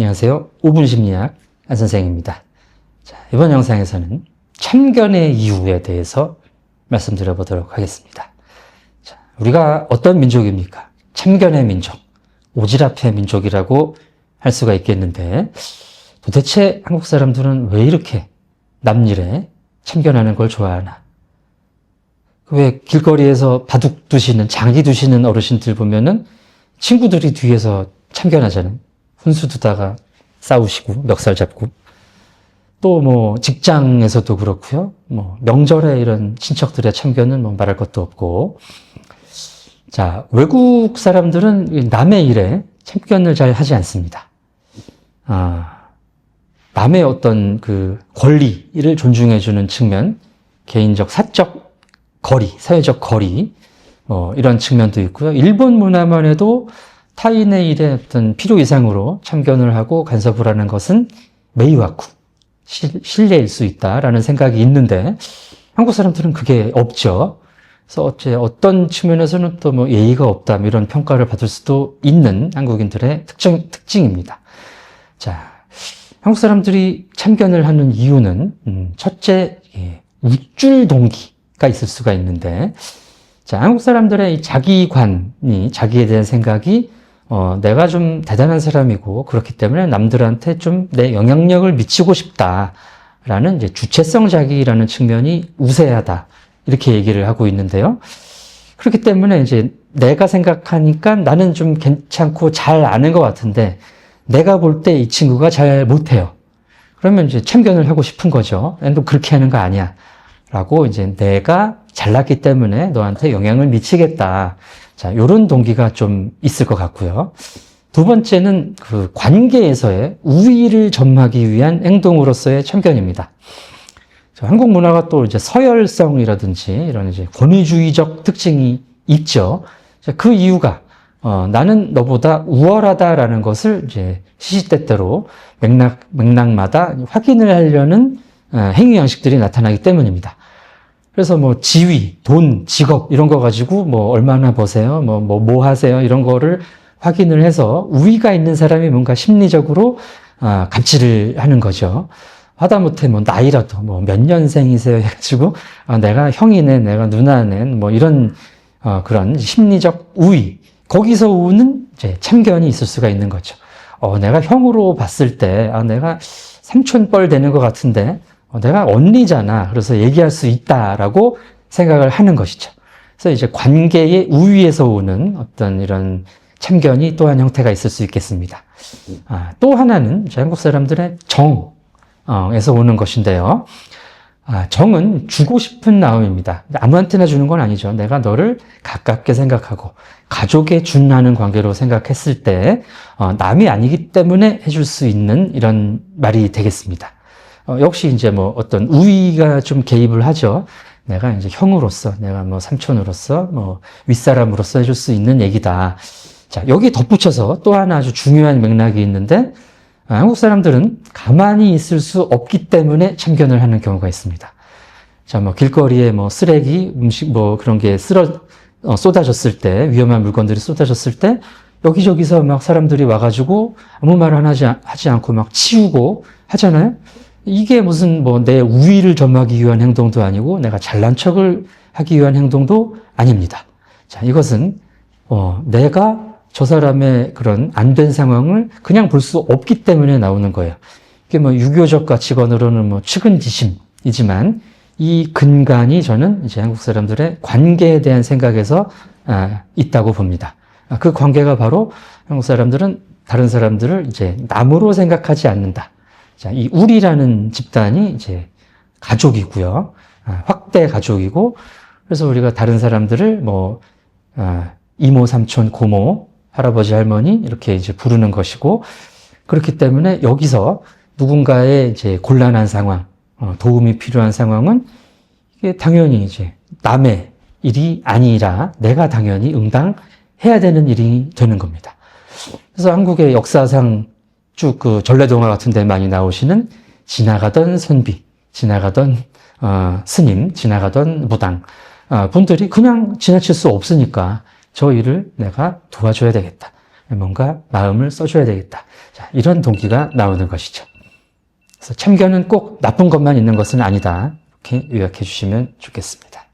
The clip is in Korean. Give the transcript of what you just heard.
안녕하세요. 5분 심리학 안 선생입니다. 자, 이번 영상에서는 참견의 이유에 대해서 말씀드려 보도록 하겠습니다. 자, 우리가 어떤 민족입니까? 참견의 민족, 오지랖의 민족이라고 할 수가 있겠는데 도대체 한국 사람들은 왜 이렇게 남일에 참견하는 걸 좋아하나? 왜 길거리에서 바둑 두시는, 장기 두시는 어르신들 보면은 친구들이 뒤에서 참견하잖아요. 훈수 두다가 싸우시고, 멱살 잡고. 또 뭐 직장에서도 그렇고요. 뭐 명절에 이런 친척들의 참견은 뭐 말할 것도 없고. 자, 외국 사람들은 남의 일에 참견을 잘 하지 않습니다. 아, 남의 어떤 그 권리를 존중해주는 측면, 개인적, 사적 거리, 사회적 거리, 뭐 이런 측면도 있고요. 일본 문화만 해도 타인의 일에 어떤 필요 이상으로 참견을 하고 간섭을 하는 것은 메이와쿠, 실례일 수 있다라는 생각이 있는데 한국 사람들은 그게 없죠. 그래서 어째 어떤 측면에서는 또 뭐 예의가 없다 뭐 이런 평가를 받을 수도 있는 한국인들의 특징 특징입니다. 자, 한국 사람들이 참견을 하는 이유는 음, 첫째 예, 우쭐 동기가 있을 수가 있는데 자, 한국 사람들의 이 자기관이 자기에 대한 생각이 어, 내가 좀 대단한 사람이고 그렇기 때문에 남들한테 좀 내 영향력을 미치고 싶다라는 이제 주체성 자기라는 측면이 우세하다 이렇게 얘기를 하고 있는데요. 그렇기 때문에 이제 내가 생각하니까 나는 좀 괜찮고 잘 아는 것 같은데 내가 볼 때 이 친구가 잘 못해요. 그러면 이제 참견을 하고 싶은 거죠. 너 그렇게 하는 거 아니야. 라고 이제 내가 잘났기 때문에 너한테 영향을 미치겠다. 자, 요런 동기가 좀 있을 것 같고요. 두 번째는 그 관계에서의 우위를 점하기 위한 행동으로서의 참견입니다. 한국 문화가 또 이제 서열성이라든지 이런 이제 권위주의적 특징이 있죠. 그 이유가 어, 나는 너보다 우월하다라는 것을 이제 시시때때로 맥락 맥락마다 확인을 하려는 어, 행위 양식들이 나타나기 때문입니다. 그래서 뭐 지위, 돈, 직업 이런 거 가지고 뭐 얼마나 버세요, 뭐 뭐 뭐 하세요 이런 거를 확인을 해서 우위가 있는 사람이 뭔가 심리적으로 아, 갑질을 하는 거죠. 하다못해 뭐 나이라도 뭐 몇 년생이세요 해가지고 아, 내가 형이네, 내가 누나네 뭐 이런 어, 그런 심리적 우위 거기서 오는 이제 참견이 있을 수가 있는 거죠. 어, 내가 형으로 봤을 때 아, 내가 삼촌뻘 되는 것 같은데 어, 내가 언니잖아. 그래서 얘기할 수 있다라고 생각을 하는 것이죠. 그래서 이제 관계의 우위에서 오는 어떤 이런 참견이 또한 형태가 있을 수 있겠습니다. 아, 또 하나는 한국 사람들의 정에서 오는 것인데요. 아, 정은 주고 싶은 마음입니다. 아무한테나 주는 건 아니죠. 내가 너를 가깝게 생각하고 가족에 준하는 관계로 생각했을 때 어, 남이 아니기 때문에 해줄 수 있는 이런 말이 되겠습니다. 어, 역시 이제 뭐 어떤 우위가 좀 개입을 하죠. 내가 이제 형으로서, 내가 뭐 삼촌으로서, 뭐 윗사람으로서 해줄 수 있는 얘기다. 자, 여기 덧붙여서 또 하나 아주 중요한 맥락이 있는데, 아, 한국 사람들은 가만히 있을 수 없기 때문에 참견을 하는 경우가 있습니다. 자, 뭐 길거리에 뭐 쓰레기, 음식 뭐 그런 게 쓰러, 어, 쏟아졌을 때, 위험한 물건들이 쏟아졌을 때, 여기저기서 막 사람들이 와가지고 아무 말 하지, 하지 않고 막 치우고 하잖아요. 이게 무슨 뭐 내 우위를 점하기 위한 행동도 아니고 내가 잘난 척을 하기 위한 행동도 아닙니다. 자, 이것은 어, 내가 저 사람의 그런 안 된 상황을 그냥 볼 수 없기 때문에 나오는 거예요. 이게 뭐 유교적 가치관으로는 뭐 측은지심이지만 이 근간이 저는 이제 한국 사람들의 관계에 대한 생각에서 아, 있다고 봅니다. 아, 그 관계가 바로 한국 사람들은 다른 사람들을 이제 남으로 생각하지 않는다. 자, 이 우리라는 집단이 이제 가족이고요. 아, 확대 가족이고, 그래서 우리가 다른 사람들을 뭐, 아, 이모, 삼촌, 고모, 할아버지, 할머니, 이렇게 이제 부르는 것이고, 그렇기 때문에 여기서 누군가의 이제 곤란한 상황, 어, 도움이 필요한 상황은 이게 당연히 이제 남의 일이 아니라 내가 당연히 응당해야 되는 일이 되는 겁니다. 그래서 한국의 역사상 쭉 그 전래동화 같은 데 많이 나오시는 지나가던 선비, 지나가던 어, 스님, 지나가던 무당 어, 분들이 그냥 지나칠 수 없으니까 저 일을 내가 도와줘야 되겠다. 뭔가 마음을 써줘야 되겠다. 자, 이런 동기가 나오는 것이죠. 그래서 참견은 꼭 나쁜 것만 있는 것은 아니다. 이렇게 요약해 주시면 좋겠습니다.